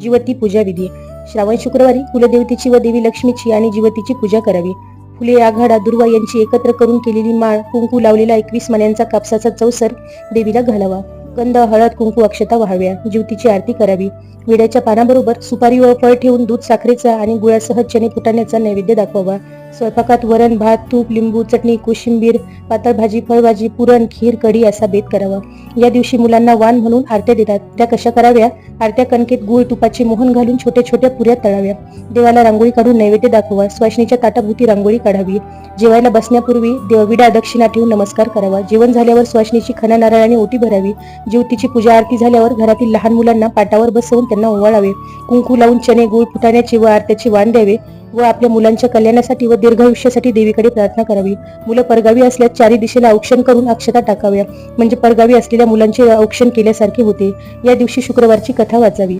जीवती पूजा विधी. श्रावण शुक्रवारी कुलदेवतेची व देवी लक्ष्मीची आणि जीवतीची पूजा करावी. फुले आघाडा दुर्वा यांची एकत्र करून केलेली माळ कुंकू लावलेला एकवीस मण्यांचा कापसाचा चौसर देवीला घालावा. गंध हळद कुंकू अक्षता व्हाव्या. जीवतीची आरती करावी. विड्याच्या पानाबरोबर सुपारी व फळ ठेवून दूध साखरेचा आणि गुळासह चणे फुटाण्याचा नैवेद्य दाखवावा. स्वयंपाकात वरण भात तूप लिंबू चटणी कोशिंबीर पातळ भाजी फळभाजी पुरण खीर कढी असा बेत करावा. या दिवशी मुलांना वाण म्हणून आरत्या देतात. त्या कशा कराव्या? आरत्या कणकेत गुळ तुपाचे मोहन घालून छोट्या छोट्या पुऱ्या तळाव्या. देवाला रांगोळी काढून नैवेद्य दाखवा. स्वाशनीच्या ताटाभूती रांगोळी काढावी. जेवायला बसण्यापूर्वी देवविडा दक्षिणा ठेवून नमस्कार करावा. जेवण झाल्यावर स्वाशनीची खना नारळाने ओटी भरावी. ज्योतीची पूजा आरती झाल्यावर घरातील लहान मुलांना पाटावर बसवून त्यांना ओवाळावे. कुंकू लावून चणे गुळ फुटाण्याचे व आरत्याचे वाण द्यावे. व आपल्या मुलांच्या कल्याणासाठी व दीर्घायुष्यासाठी देवीकडे प्रार्थना करावी. मुलं परगावी असल्यास चारी दिशेला औक्षण करून अक्षता टाकाव्या. म्हणजे परगावी असलेल्या मुलांचे औक्षण केल्यासारखे होते. या दिवशी शुक्रवारची कथा वाचावी.